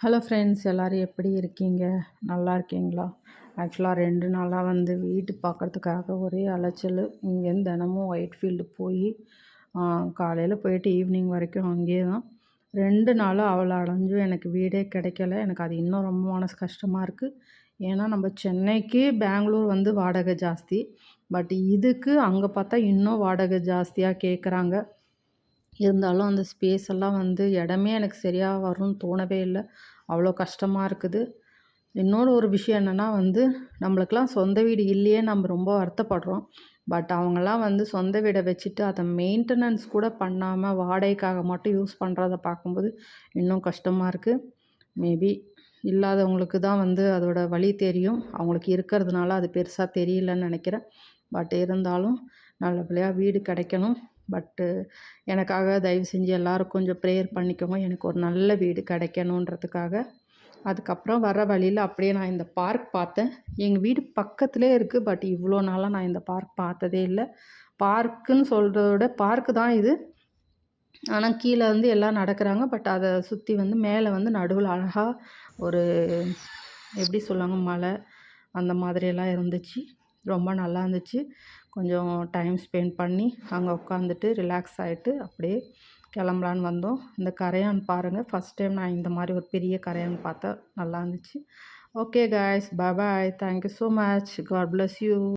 Hello friends எல்லோரும் எப்படி இருக்கீங்க? நல்லா இருக்கீங்களா? ஆக்சுவலாக ரெண்டு நாளாக வந்து வீட்டு பார்க்குறதுக்காக ஒரே அலைச்சல். இங்கேருந்து தினமும் ஒயிட் ஃபீல்டு போய் காலையில் போயிட்டு ஈவினிங் வரைக்கும் அங்கேயே தான். ரெண்டு நாளாக அவ்வளோ அலைஞ்சும் எனக்கு வீடே கிடைக்கல. எனக்கு அது இன்னும் ரொம்ப மனசு கஷ்டமாக இருக்குது ஏன்னா நம்ம சென்னைக்கு பெங்களூர் வந்து வாடகை ஜாஸ்தி. பட் இதுக்கு அங்கே பார்த்தா இன்னும் வாடகை ஜாஸ்தியாக கேட்குறாங்க இருந்தாலும் அந்த ஸ்பேஸ் எல்லாம் வந்து இடமே எனக்கு சரியாக வரும்னு தோணவே இல்லை. அவ்வளோ கஷ்டமாக இருக்குது. இன்னொரு ஒரு விஷயம் என்னென்னா வந்து நம்மளுக்கெல்லாம் சொந்த வீடு இல்லையே நம்ம ரொம்ப வருத்தப்படுறோம். பட் அவங்கெல்லாம் வந்து சொந்த வீடை வச்சுட்டு அதை மெயின்டெனன்ஸ் கூட பண்ணாமல் வாடகைக்காக மட்டும் யூஸ் பண்ணுறத பார்க்கும்போது இன்னும் கஷ்டமாக இருக்குது மேபி இல்லாதவங்களுக்கு தான் வந்து அதோட வழி தெரியும். அவங்களுக்கு இருக்கிறதுனால அது பெருசாக தெரியலன்னு நினைக்கிறேன். பட் இருந்தாலும் நல்லபடியாக வீடு கிடைக்கணும். பட்டு எனக்காக தயவு செஞ்சு எல்லோரும் கொஞ்சம் ப்ரேயர் பண்ணிக்கோங்க. எனக்கு ஒரு நல்ல வீடு கிடைக்கணுன்றதுக்காக. அதுக்கப்புறம் வர வழியில் அப்படியே நான் இந்த பார்க் பார்த்தேன். எங்கள் வீடு பக்கத்துலேயே இருக்குது பட் இவ்வளோ நாளாக நான் இந்த பார்க் பார்த்ததே இல்லை. பார்க்குன்னு சொல்கிறத விட பார்க்கு தான் இது. ஆனால் கீழே வந்து எல்லாம் நடக்கிறாங்க. பட் அதை சுற்றி வந்து மேலே வந்து நடுவில் அழகாக ஒரு எப்படி சொல்லுவாங்க மலை அந்த மாதிரியெல்லாம் இருந்துச்சு. ரொம்ப நல்லா இருந்துச்சு. கொஞ்சம் டைம் ஸ்பெண்ட் பண்ணி அங்கே உட்காந்துட்டு ரிலாக்ஸ் ஆகிட்டு அப்படியே கிளம்பலான்னு வந்தோம். இந்த கரையான் பாருங்கள் ஃபஸ்ட் டைம் நான் இந்த மாதிரி ஒரு பெரிய கரையான் பார்த்தேன் நல்லா இருந்துச்சு. Okay guys bye thank you so much God bless you